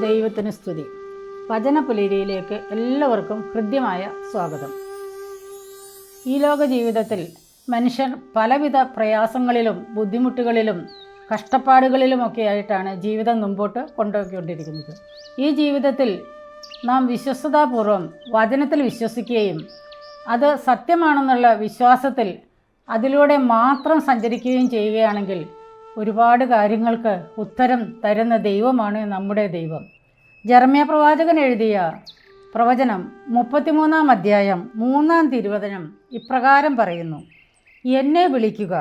ദൈവത്തിന് സ്തുതി. വചന പുലരിയിലേക്ക് എല്ലാവർക്കും ഹൃദ്യമായ സ്വാഗതം. ഈ ലോക ജീവിതത്തിൽ മനുഷ്യർ പലവിധ പ്രയാസങ്ങളിലും ബുദ്ധിമുട്ടുകളിലും കഷ്ടപ്പാടുകളിലുമൊക്കെ ആയിട്ടാണ് ജീവിതം മുമ്പോട്ട് കൊണ്ടുപോയിക്കൊണ്ടിരിക്കുന്നത്. ഈ ജീവിതത്തിൽ നാം വിശ്വസ്തതാപൂർവം വചനത്തിൽ വിശ്വസിക്കുകയും അത് സത്യമാണെന്നുള്ള വിശ്വാസത്തിൽ അതിലൂടെ മാത്രം സഞ്ചരിക്കുകയും ചെയ്യുകയാണെങ്കിൽ ഒരുപാട് കാര്യങ്ങൾക്ക് ഉത്തരം തരുന്ന ദൈവമാണ് നമ്മുടെ ദൈവം. ജർമ്യ പ്രവാചകൻ എഴുതിയ പ്രവചനം മുപ്പത്തിമൂന്നാം അധ്യായം മൂന്നാം തിരുവചനം ഇപ്രകാരം പറയുന്നു. എന്നെ വിളിക്കുക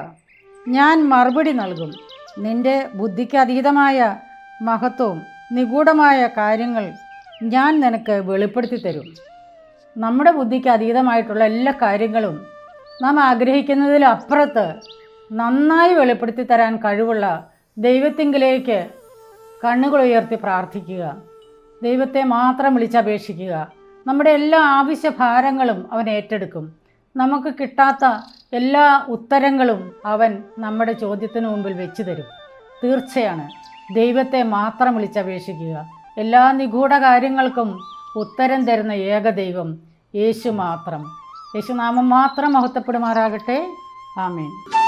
ഞാൻ മറുപടി നൽകും. നിന്റെ ബുദ്ധിക്ക് അതീതമായ മഹത്വവും നിഗൂഢമായ കാര്യങ്ങൾ ഞാൻ നിനക്ക് വെളിപ്പെടുത്തി തരും. നമ്മുടെ ബുദ്ധിക്ക് അതീതമായിട്ടുള്ള എല്ലാ കാര്യങ്ങളും നാം ആഗ്രഹിക്കുന്നതിലപ്പുറത്ത് നന്നായി വെളിപ്പെടുത്തി തരാൻ കഴിവുള്ള ദൈവത്തിങ്കിലേക്ക് കണ്ണുകൾ ഉയർത്തി പ്രാർത്ഥിക്കുക. ദൈവത്തെ മാത്രം വിളിച്ചപേക്ഷിക്കുക. നമ്മുടെ എല്ലാ ആവശ്യ ഭാരങ്ങളും അവൻ ഏറ്റെടുക്കും. നമുക്ക് കിട്ടാത്ത എല്ലാ ഉത്തരങ്ങളും അവൻ നമ്മുടെ ചോദ്യത്തിന് മുമ്പിൽ വെച്ച് തരും. തീർച്ചയാണ്. ദൈവത്തെ മാത്രം വിളിച്ചപേക്ഷിക്കുക. എല്ലാ നിഗൂഢ കാര്യങ്ങൾക്കും ഉത്തരം തരുന്ന ഏക ദൈവം യേശു മാത്രം. യേശുനാമം മാത്രം മഹത്വപ്പെടുമാറാകട്ടെ. ആമേൻ.